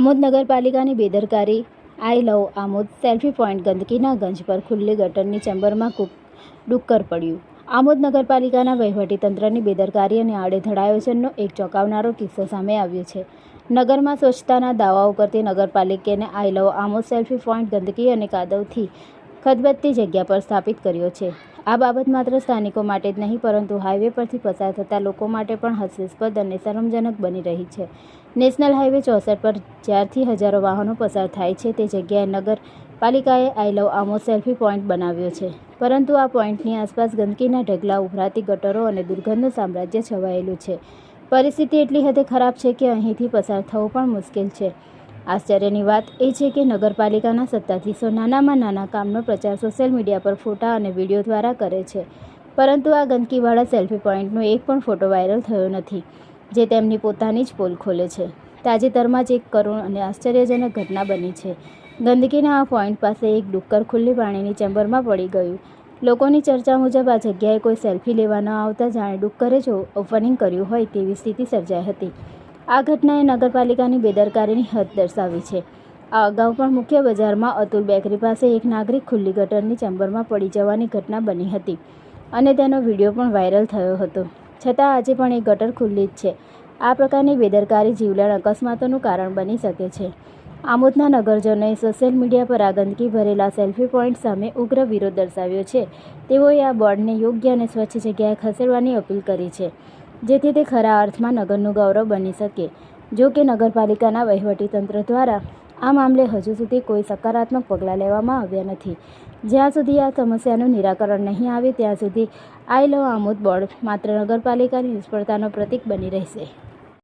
આમોદ નગરપાલિકાની બેદરકારી, I love Amod, selfie point ગંદકીના ગંજ પર ખુલ્લી ગટરની ચેમ્બરમાં કૂક, ડુક્કર પડ્યું. આમોદ નગરપાલિકાના વહીવટીતંત્રની બેદરકારી અને આડેધડ આયોજનનો એક ચોંકાવનારો કિસ્સો સામે આવ્યો છે. નગરમાં સ્વચ્છતાના દાવાઓ કરતી નગરપાલિકાને I love Amod, selfie point ગંદકી અને કાદવથી ખદબદતી જગ્યા પર સ્થાપિત કર્યો છે. આ બાબત માત્ર સ્થાનિકો માટે જ નહીં, પરંતુ હાઈવે પરથી પસાર થતા લોકો માટે પણ હાસ્યાસ્પદ અને શરમજનક બની રહી છે. નેશનલ હાઈવે ચોસઠ પર જ્યારથી હજારો વાહનો પસાર થાય છે, તે જગ્યાએ નગરપાલિકાએ I love Amod selfie point બનાવ્યો છે. પરંતુ આ પોઈન્ટની આસપાસ ગંદકીના ઢગલા, ઉભરાતી ગટરો અને દુર્ગંધનું સામ્રાજ્ય છવાયેલું છે. પરિસ્થિતિ એટલી હદે ખરાબ છે કે અહીંથી પસાર થવું પણ મુશ્કેલ છે. આશ્ચર્યની વાત એ છે કે નગરપાલિકાના સત્તાધીશો નાનામાં નાના કામનો પ્રચાર સોશિયલ મીડિયા પર ફોટા અને વીડિયો દ્વારા કરે છે. પરંતુ આ ગંદકીવાળા સેલ્ફી પોઈન્ટનો એક પણ ફોટો વાયરલ થયો નથી, જે તેમની પોતાની જ પોલ ખોલે છે. તાજેતરમાં જ એક કરુણ અને આશ્ચર્યજનક ઘટના બની છે. ગંદકીના આ પોઈન્ટ પાસે એક ડુક્કર ખુલ્લી પાણીની ચેમ્બરમાં પડી ગયું. લોકોની ચર્ચા મુજબ આ જગ્યાએ કોઈ સેલ્ફી લેવા ન આવતા જાણે ડુક્કરે જ ઓપનિંગ કર્યું હોય તેવી સ્થિતિ સર્જાઈ હતી. આ ઘટનાએ નગરપાલિકાની બેદરકારીની હદ દર્શાવી છે. આ અગાઉ પણ મુખ્ય બજારમાં અતુલ બેકરી પાસે એક નાગરિક ખુલ્લી ગટરની ચેમ્બરમાં પડી જવાની ઘટના બની હતી અને તેનો વીડિયો પણ વાયરલ થયો હતો. છતાં આજે પણ એ ગટર ખુલ્લી જ છે. આ પ્રકારની બેદરકારી જીવલેણ અકસ્માતોનું કારણ બની શકે છે. આમોદના નગરજનોએ સોશિયલ મીડિયા પર આ ગંદકી ભરેલા સેલ્ફી પોઈન્ટ સામે ઉગ્ર વિરોધ દર્શાવ્યો છે. તેઓએ આ બોર્ડને યોગ્ય અને સ્વચ્છ જગ્યાએ ખસેડવાની અપીલ કરી છે. જેથી તે ખરા અર્થમાં નગરનું ગૌરવ બની શકે. જો કે નગરપાલિકાના વહીવટીતંત્ર દ્વારા આ મામલે હજુ સુધી કોઈ સકારાત્મક પગલાં લેવામાં આવ્યા નથી. જ્યાં સુધી આ સમસ્યાનું નિરાકરણ નહીં આવે, ત્યાં સુધી આઈ લવ આમોદ બોર્ડ માત્ર નગરપાલિકાની નિષ્ફળતાનો પ્રતીક બની રહેશે.